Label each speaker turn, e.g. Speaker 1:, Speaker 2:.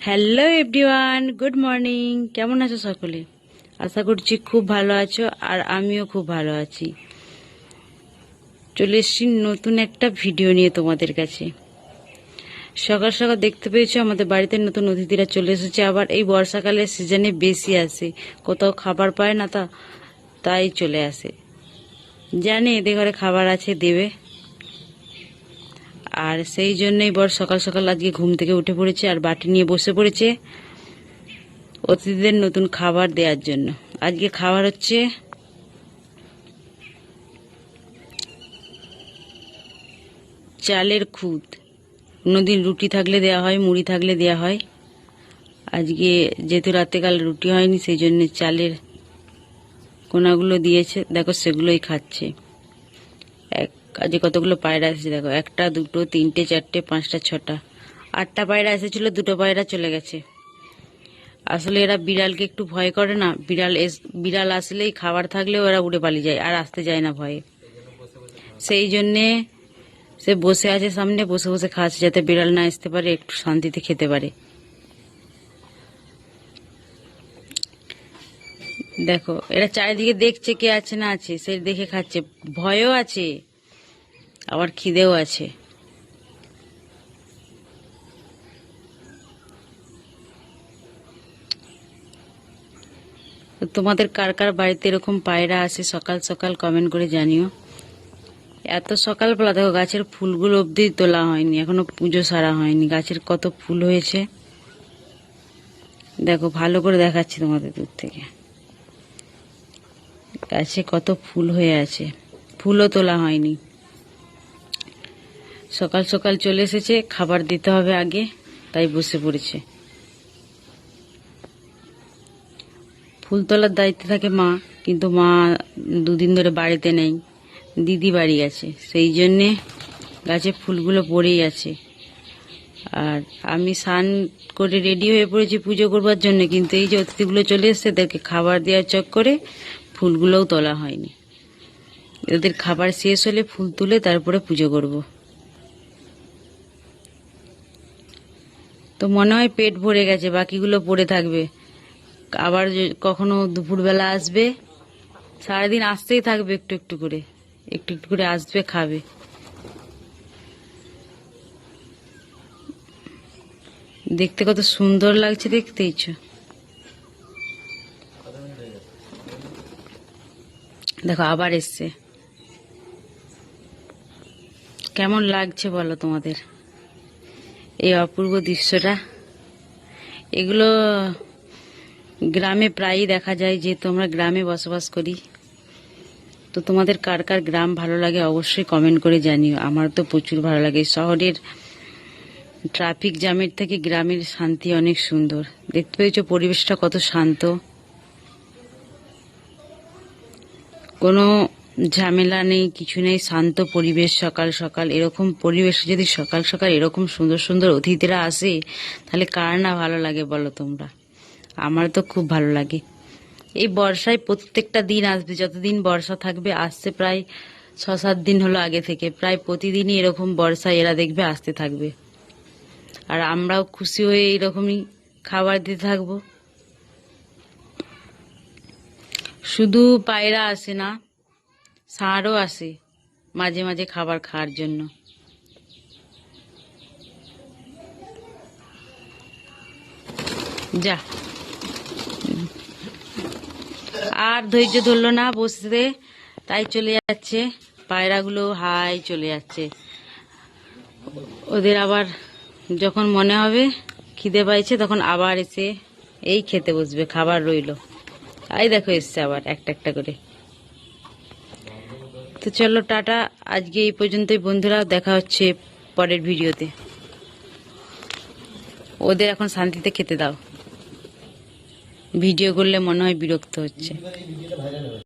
Speaker 1: Hello everyone good morning কেমন আছো সকলে? আশা করছি খুব ভালো আছো আর আমিও খুব ভালো আছি। চলে এসেছি নতুন একটা ভিডিও নিয়ে তোমাদের কাছে। সকাল সকাল দেখতে পেয়েছ, আমাদের বাড়িতে নতুন অতিথিরা চলে এসেছে। আবার এই বর্ষাকালের সিজনে বেশি আসে। কোথাও খাবার পায় না তা, তাই চলে আসে। জানে এদের ঘরে খাবার আছে, দেবে। আর সেই জন্যই বর সকাল সকাল আজকে ঘুম থেকে উঠে পড়েছে আর বাটি নিয়ে বসে পড়েছে অতিথিদের নতুন খাবার দেওয়ার জন্য। আজকে খাবার হচ্ছে চালের খুদ। কোনোদিন রুটি থাকলে দেওয়া হয়, মুড়ি থাকলে দেওয়া হয়। আজকে যেহেতু রাতেকাল রুটি হয়নি, সেই জন্য চালের কোনাগুলো দিয়েছে। দেখো সেগুলোই খাচ্ছে। আজকে কতগুলো পায়রা এসেছে দেখো, একটা, দুটো, তিনটে, চারটে, পাঁচটা, ছটা। আটটা পায়রা এসেছিল, দুটো পায়রা চলে গেছে। আসলে এরা বিড়ালকে একটু ভয় করে না, বিড়াল এস, বিড়াল আসলেই খাবার থাকলেও এরা উড়ে পালিয়ে যায়, আর আসতে যায় না ভয়ে। সেই জন্যে সে বসে আছে সামনে, বসে বসে খাচ্ছে যাতে বিড়াল না আসতে পারে, একটু শান্তিতে খেতে পারে। দেখো, এরা চারিদিকে দেখছে কে আছে না আছে, সে দেখে খাচ্ছে, ভয়ও আছে। আবার খিদেও আছে। তোমাদের কার কার বাড়িতে এরকম পায়রা আসে, সকাল সকাল কমেন্ট করে জানিও। এত সকালবেলা দেখো গাছের ফুলগুলো অবধি তোলা হয়নি, এখনও পুজো সারা হয়নি। গাছের কত ফুল হয়েছে। দেখো, ভালো করে দেখাচ্ছি তোমাদের দূর থেকে। গাছে কত ফুল হয়ে আছে। ফুলও তোলা হয়নি। সকাল সকাল চলে এসেছে, খাবার দিতে হবে আগে, তাই বসে পড়েছে। ফুল তোলার দায়িত্বে থাকে মা, কিন্তু মা দুদিন ধরে বাড়িতে নেই। দিদি বাড়ি গেছে, সেই জন্যে গাছে ফুলগুলো পড়েই আছে। আর আমি স্নান করে রেডি হয়ে পড়েছি পুজো করবার জন্য, কিন্তু এই যে অতিথিগুলো চলে এসছে, তাদেরকে খাবার দেওয়ার চক করে ফুলগুলোও তোলা হয়নি। এদের খাবার শেষ হলে ফুল তুলে তারপরে পুজো করব। তো মনে হয় পেট ভরে গেছে, বাকিগুলো পড়ে থাকবে। আবার কখনো দুপুরবেলা আসবে, সারাদিন আসতেই থাকবে একটু একটু করে, একটু একটু করে আসবে, খাবে। দেখতে কত সুন্দর লাগছে দেখতেইছ দেখো, আবার এসছে। কেমন লাগছে বলো তোমাদের? এই অপূর্ব দৃশ্যটা। এগুলো গ্রামে প্রায়ই দেখা যায় যে তোমরা গ্রামে বসবাস করি। তো তোমাদের কার কার গ্রাম ভালো লাগে অবশ্যই কমেন্ট করে জানিও। আমার তো প্রচুর ভালো লাগে। শহরের ট্রাফিক জ্যামের থেকে গ্রামের শান্তি অনেক সুন্দর। দেখতে পেয়েছ পরিবেশটা কত শান্ত। কোনো ঝামেলা নেই, কিছু নেই, শান্ত পরিবেশ, সকাল সকাল এরকম পরিবেশে, যদি সকাল সকাল এরকম সুন্দর সুন্দর অতিথিরা আসে, তাহলে কার না ভালো লাগে বলো তোমরা? আমার তো খুব ভালো লাগে। এই বর্ষায় প্রত্যেকটা দিন আসবে, যতদিন বর্ষা থাকবে, আসছে প্রায় ছ সাত দিন হলো আগে থেকে, প্রায় প্রতিদিনই এরকম বর্ষায় এরা দেখবে আসতে থাকবে। আর আমরাও খুশি হয়ে এইরকমই খাবার দিতে থাকব। শুধু পায়রা আসে না ষাঁড়ও আসে, মাঝে মাঝে খাবার খাওয়ার জন্য। যা। আর ধৈর্য ধরলো না বসতে, তাই চলে যাচ্ছে। পায়রাগুলো হাই চলে যাচ্ছে। ওদের আবার যখন মনে হবে খিদে পাইছে, তখন আবার এসে এই খেতে বসবে, খাবার রইল। তাই দেখো এসছে আবার একটা একটা করে। তো চলো টাটা। আজকে এই পর্যন্তই বন্ধুরা, দেখা হচ্ছে পরের ভিডিওতে। ওদের এখন শান্তিতে খেতে দাও। ভিডিও করলে মনে হয় বিরক্ত হচ্ছে।